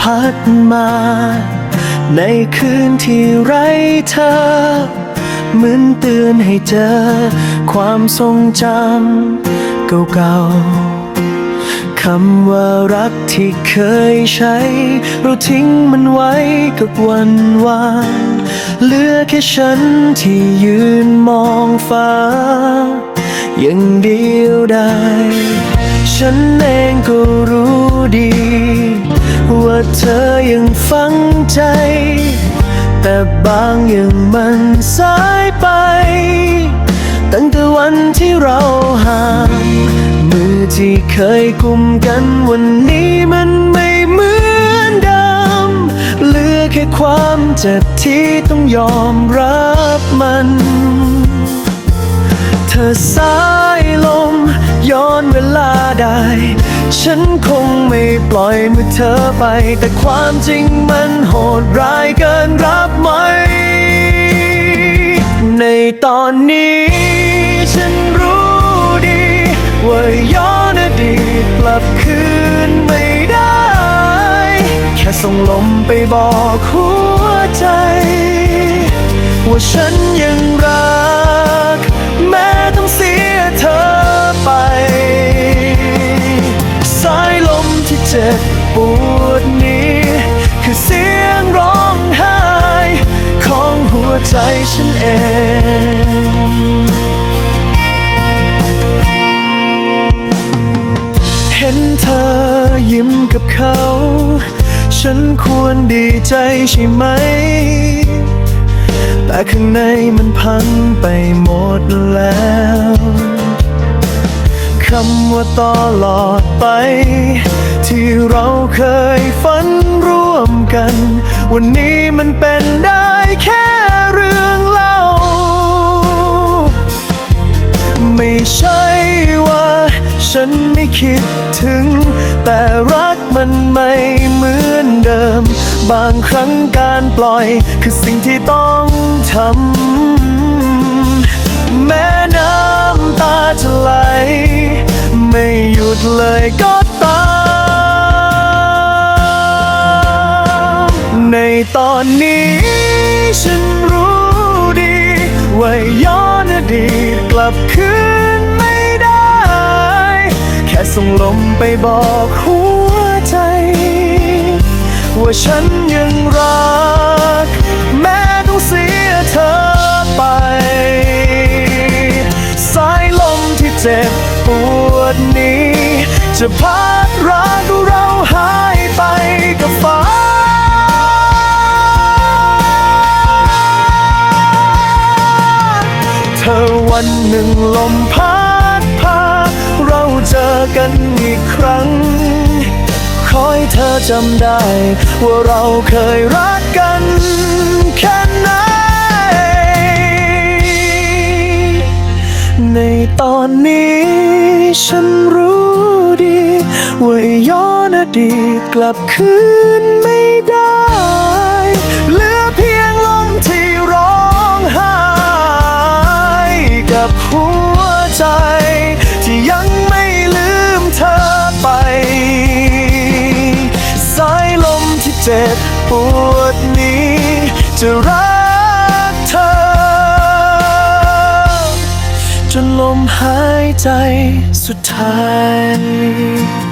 พัดมา ในคืนที่ไร้เธอ เหมือนเตือนให้เจอ ความทรงจำเก่าๆคำว่ารักที่เคยใช้ เราทิ้งมันไว้กับวันวานเหลือแค่ฉันที่ยืนมองฟ้า ยังเดียวดายฉันเองก็รู้ดี ว่าเธอยังฝังใจ แต่บางอย่างมันสายไป ตั้งแต่วันที่เราห่างมือที่เคยกุมกันวันนี้มันไม่เหมือนเดิมเหลือแค่ความเจ็บที่ต้องยอมรับมัน เธอสายลมย้อนเวลาได้ ฉันคง ปล่อยมือเธอไป แต่ความจริงมันโหดร้ายเกินรับไหม ในตอนนี้ ฉันรู้ดี ว่าย้อนอดีตกลับคืนไม่ได้ แค่ส่งลมไปบอกหัวใจ ว่าฉันยังรัก ฉันเองเห็นเธอยิ้มกับเขา ฉันควรดีใจใช่ไหม แต่ข้างในมันพังไปหมดแล้วคำว่าตลอดไป ที่เราเคยฝันร่วมกัน วันนี้มันเป็น คิดถึง แต่รักมันไม่เหมือนเดิม บางครั้งการปล่อย คือสิ่งที่ต้องทำ แม้น้ำตาจะไหล ไม่หยุดเลยก็ตาม ในตอนนี้ฉันรู้ดี ว่าย้อนอดีตกลับคืน ส่งลมไปบอกหัวใจ ว่าฉันยังรัก แม้ต้องเสียเธอไป สายลมที่เจ็บปวดนี้ จะพัดรักเราหายไปกับฟ้าเธอวันหนึ่งลมพัดพา กันอีกครั้งขอให้เธอจำได้ ว่าเราเคยรักกันแค่ไหน ในตอนนี้ ฉันรู้ดี ว่าย้อนอดีตกลับคืนไม่ได้เหลือเพียงลมที่ร้องไห้กับหัวใจ เจ็บปวดนี้ จะรักเธอ จนลมหายใจสุดท้าย